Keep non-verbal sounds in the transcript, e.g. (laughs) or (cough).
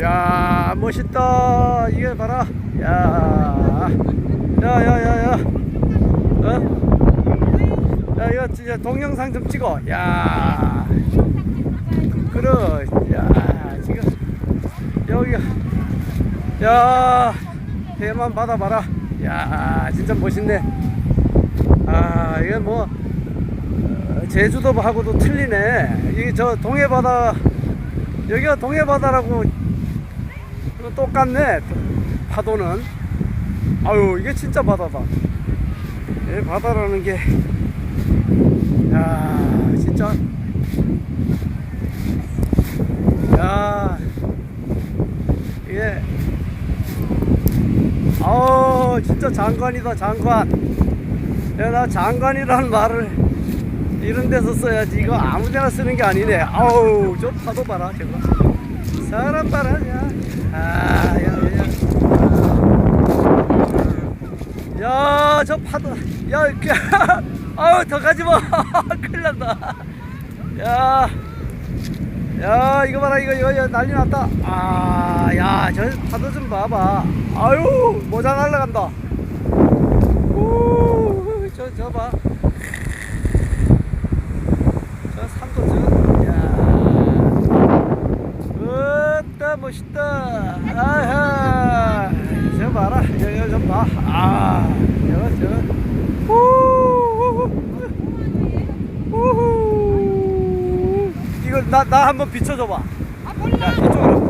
야 멋있다. 이게 봐라. 야 야야야야. 어? 야 이거 진짜 동영상 좀 찍어. 야. 그래 야 지금 여기가 야. 대만 바다 봐라. 야 진짜 멋있네. 아 이게 뭐 어, 제주도하고도 틀리네. 이게 저 동해바다 여기가 동해바다라고 똑같네. 파도는. 아유 이게 진짜 바다다. 이 바다라는 게. 야 진짜. 야 이게. 아우 진짜 장관이다 장관. 야, 나 장관이라는 말을 이런 데서 써야지. 이거 아무 데나 쓰는 게 아니네. 아우 저 파도 봐라 저거 사람 봐라 야 아 야 야야 야, 저 파도, 야, 이렇게, (laughs) 아우, 더 가지 마. (laughs) 큰일 난다. 야, 야, 이거 봐라, 이거, 이거 난리 났다. 아, 야, 저 파도 좀 봐봐. 아유, 모자 날라간다. 우, 저, 저 봐. 저 산도 저, 야. 으따, 멋있다. 아하. 저 봐라. 여기 좀 봐. 아, 저거, 저거. 후. 후후. 이거 나, 나 한번 비춰줘봐. 야, 이쪽